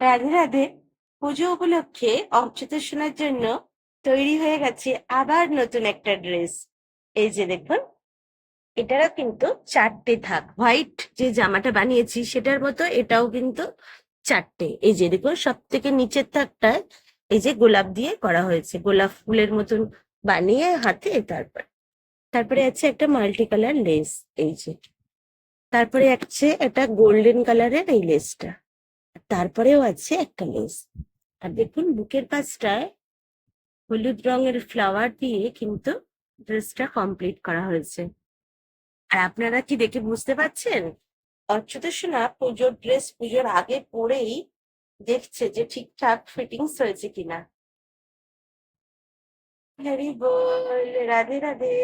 রাধে রাধে পুজো উপলক্ষে অর্চিত শোনার জন্য তৈরি হয়ে গেছে আবার নতুন একটা ড্রেস। এই যে দেখুন, এটারও কিন্তু চারটে থাক, হোয়াইট যে জামাটা বানিয়েছি সেটার মতো এটাও কিন্তু চারটে। এই যে দেখুন সব থেকে নিচের থাকটায় এই যে গোলাপ দিয়ে করা হয়েছে, গোলাপ ফুলের মতন বানিয়ে হাতে তারপর। তারপরে আছে একটা মাল্টি কালার লেস, এই যে। তারপরে আছে একটা গোল্ডেন কালারের এই লেসটা। তারপরেও আছে একটা লেস আর দেখুন, বুকের পাশটায় হলুদ রঙের ফ্লাওয়ার দিয়ে কিন্তু ড্রেসটা কমপ্লিট করা হয়েছে। আর আপনারা কি দেখে বুঝতে পারছেন? অচ্যুত সোনা পুজোর ড্রেস পুজোর আগে পরেই দেখছে যে ঠিকঠাক ফিটিংস হয়েছে কিনা। হরি বল, রাধে রাধে।